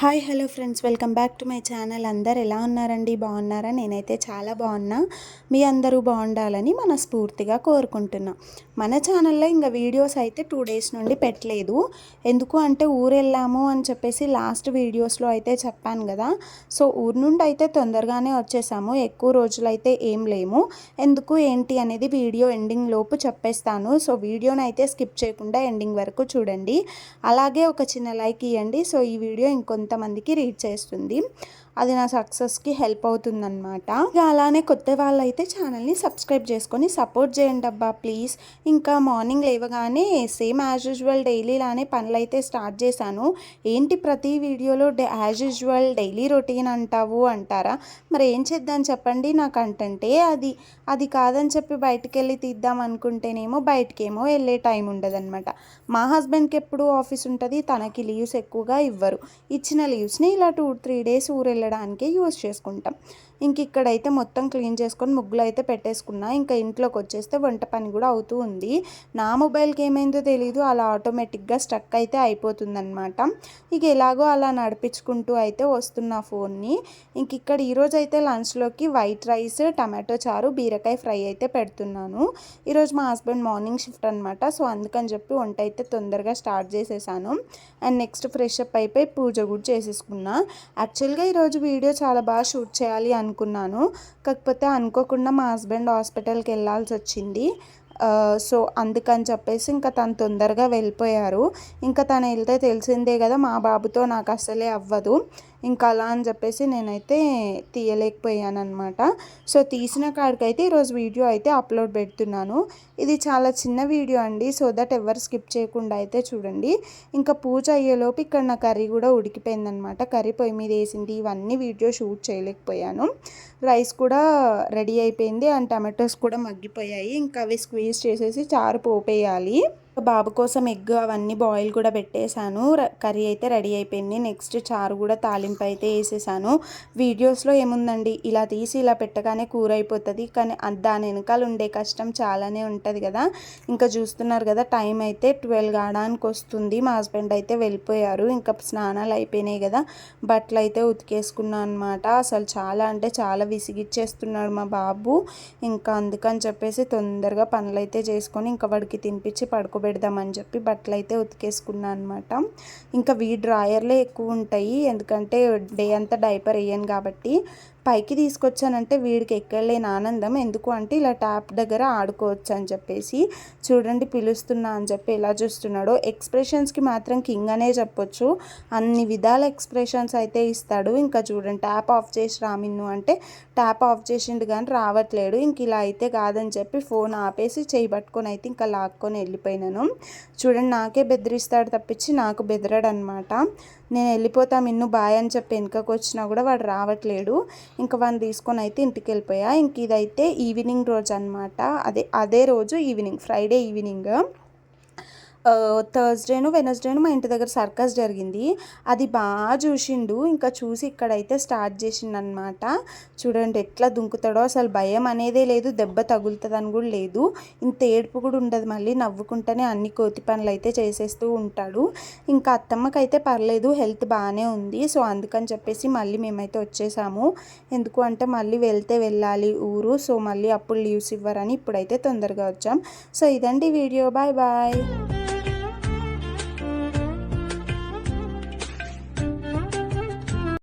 Hi hello friends. Welcome back to my channel. అందరు ఎలా ఉన్నారండి? బాగున్నారా? నేనైతే చాలా బాగున్నా. మీ అందరూ బాగుండాలని మనస్ఫూర్తిగా కోరుకుంటున్నా. మన ఛానల్లో ఇంకా వీడియోస్ అయితే టూ డేస్ నుండి పెట్టలేదు. ఎందుకు అంటే ఊరు వెళ్ళాము అని చెప్పేసి లాస్ట్ వీడియోస్లో అయితే చెప్పాను కదా. సో ఊరు నుండి అయితే తొందరగానే వచ్చేసాము. ఎక్కువ రోజులు అయితే ఏం లేము. ఎందుకు ఏంటి అనేది వీడియో ఎండింగ్ లోపు చెప్పేస్తాను. సో వీడియోని అయితే స్కిప్ చేయకుండా ఎండింగ్ వరకు చూడండి. అలాగే ఒక చిన్న లైక్ ఇవ్వండి సో ఈ వీడియో ఇంకొంత కొంతమందికి రీడ్ చేస్తుంది. అది నా సక్సెస్కి హెల్ప్ అవుతుందన్నమాట. ఇక అలానే కొత్త వాళ్ళు అయితే ఛానల్ని సబ్స్క్రైబ్ చేసుకొని సపోర్ట్ చేయండి అబ్బా ప్లీజ్. ఇంకా మార్నింగ్ లేవగానే సేమ్ యాజ్ యూజువల్ డైలీ లానే పనులు అయితే స్టార్ట్ చేశాను. ఏంటి ప్రతి వీడియోలో యాజ్ యూజువల్ డైలీ రొటీన్ అంటావు అంటారా? మరి ఏం చేద్దాం చెప్పండి నాకు అంటే అది. అది కాదని చెప్పి బయటికి వెళ్ళి తీద్దాం అనుకుంటేనేమో బయటకేమో వెళ్ళే టైం ఉండదన్నమాట. మా హస్బెండ్కి ఎప్పుడు ఆఫీస్ ఉంటుంది తనకి లీవ్స్ ఎక్కువగా ఇవ్వరు. ఇచ్చిన లీవ్స్ని ఇలా టూ త్రీ డేస్ ఊరు వెళ్ళడానికి యూస్ చేసుకుంటాం. ఇంక ఇక్కడైతే మొత్తం క్లీన్ చేసుకొని ముగ్గులు అయితే పెట్టేసుకున్నా. ఇంకా ఇంట్లోకి వచ్చేస్తే వంట పని కూడా అవుతూ ఉంది. నా మొబైల్కి ఏమైందో తెలియదు అలా ఆటోమేటిక్గా స్ట్రక్ అయితే అయిపోతుందన్నమాట. ఇక ఎలాగో అలా నడిపించుకుంటూ అయితే వస్తున్న ఫోన్ని. ఇంక ఇక్కడ ఈరోజు అయితే లంచ్లోకి వైట్ రైస్ టమాటో చారు బీరకాయ ఫ్రై అయితే పెడుతున్నాను. ఈరోజు మా హస్బెండ్ మార్నింగ్ షిఫ్ట్ అనమాట సో అందుకని చెప్పి వంట అయితే తొందరగా స్టార్ట్ చేసేసాను. అండ్ నెక్స్ట్ ఫ్రెష్ అప్ అయిపోయి పూజ కూడా చేసేసుకున్నా. యాక్చువల్గా ఈరోజు వీడియో చాలా బాగా షూట్ చేయాలి అను అనుకున్నాను. కాకపోతే అనుకోకుండా మా హస్బెండ్ హాస్పిటల్కి వెళ్ళాల్సి వచ్చింది. సో అందుకని చెప్పేసి ఇంకా తను తొందరగా వెళ్ళిపోయారు. ఇంకా తను వెళ్తే తెలిసిందే కదా మా బాబుతో నాకు అసలే అవ్వదు. ఇంకా అలా అని చెప్పేసి నేనైతే తీయలేకపోయాను అనమాట సో తీసిన కాడికైతే ఈరోజు వీడియో అయితే అప్లోడ్ పెడుతున్నాను. ఇది చాలా చిన్న వీడియో అండి సో దట్ ఎవరు స్కిప్ చేయకుండా అయితే చూడండి. ఇంకా పూజ అయ్యేలోపు ఇక్కడ నా కర్రీ కూడా ఉడికిపోయిందనమాట కర్రీ పొయ్యి మీద వేసింది ఇవన్నీ వీడియో షూట్ చేయలేకపోయాను. రైస్ కూడా రెడీ అయిపోయింది అండ్ టమాటోస్ కూడా మగ్గిపోయాయి. ఇంకా అవి స్క్వీజ్ చేసేసి చారు పోపేయాలి. బాబు కోసం ఎగ్ అవన్నీ బాయిల్ కూడా పెట్టేశాను. కర్రీ అయితే రెడీ అయిపోయింది. నెక్స్ట్ చారు కూడా తాలింపు అయితే వేసేసాను. వీడియోస్లో ఏముందండి? ఇలా తీసి ఇలా పెట్టగానే కూర అయిపోతుంది. కానీ దాని వెనకాల ఉండే కష్టం చాలానే ఉంటుంది కదా. ఇంకా చూస్తున్నారు కదా టైం అయితే ట్వెల్వ్ కావడానికి వస్తుంది. మా హస్బెండ్ అయితే వెళ్ళిపోయారు. ఇంకా స్నానాలు అయిపోయినాయి కదా. బట్టలు అయితే ఉతికేసుకున్నాను అనమాట అసలు చాలా అంటే చాలా విసిగిచ్చేస్తున్నాడు మా బాబు. ఇంకా అందుకని చెప్పేసి తొందరగా పనులు అయితే చేసుకొని ఇంకా వాడికి తినిపించి పడుకో పెడదామని చెప్పి బట్టలు అయితే ఉతికేసుకున్నాను అనమాట ఇంకా వీ డ్రాయర్లే ఎక్కువ ఉంటాయి. ఎందుకంటే డే అంతా డైపర్ వేయను కాబట్టి పైకి తీసుకొచ్చానంటే వీడికి ఎక్కలేని ఆనందం. ఎందుకు అంటే ఇలా ట్యాప్ దగ్గర ఆడుకోవచ్చు అని చెప్పేసి చూడండి పిలుస్తున్నా అని చెప్పి ఎలా చూస్తున్నాడో. ఎక్స్ప్రెషన్స్కి మాత్రం కింగ్ అనే చెప్పొచ్చు. అన్ని విధాల ఎక్స్ప్రెషన్స్ అయితే ఇస్తాడు. ఇంకా చూడండి ట్యాప్ ఆఫ్ చేసి రామిన్ను అంటే ట్యాప్ ఆఫ్ చేసిండు కానీ రావట్లేడు. ఇంక ఇలా అయితే కాదని చెప్పి ఫోన్ ఆపేసి చేయి పట్టుకొని అయితే ఇంకా లాక్కొని వెళ్ళిపోయినాను. చూడండి నాకే బెదిరిస్తాడు తప్పించి నాకు బెదరడు అనమాట నేను వెళ్ళిపోతాం ఇన్ను బాయ్ అని చెప్పి వెనుకకు వచ్చినా కూడా వాడు రావట్లేడు. ఇంకా వాడిని తీసుకొని అయితే ఇంటికి వెళ్ళిపోయా. ఇంక ఇదైతే ఈవినింగ్ రోజు అనమాట అదే అదే రోజు ఈవినింగ్ ఫ్రైడే ఈవినింగ్. థర్స్డేను వెనస్డేను మా ఇంటి దగ్గర సర్కస్ జరిగింది. అది బాగా చూసిండు. ఇంకా చూసి ఇక్కడైతే స్టార్ట్ చేసిండనమాట చూడండి ఎట్లా దుంకుతాడో అసలు భయం అనేదే లేదు. దెబ్బ తగులుతుందని కూడా లేదు. ఇంత ఏడుపు కూడా ఉండదు. మళ్ళీ నవ్వుకుంటేనే అన్ని కోతి పనులు అయితే చేసేస్తూ ఉంటాడు. ఇంకా అత్తమ్మకైతే పర్లేదు. హెల్త్ బాగానే ఉంది. సో అందుకని చెప్పేసి మళ్ళీ మేమైతే వచ్చేసాము. ఎందుకు అంటే మళ్ళీ వెళ్తే వెళ్ళాలి ఊరు. సో మళ్ళీ అప్పుడు లీవ్స్ ఇవ్వరని ఇప్పుడైతే తొందరగా వచ్చాం. సో ఇదండి వీడియో. Bye bye.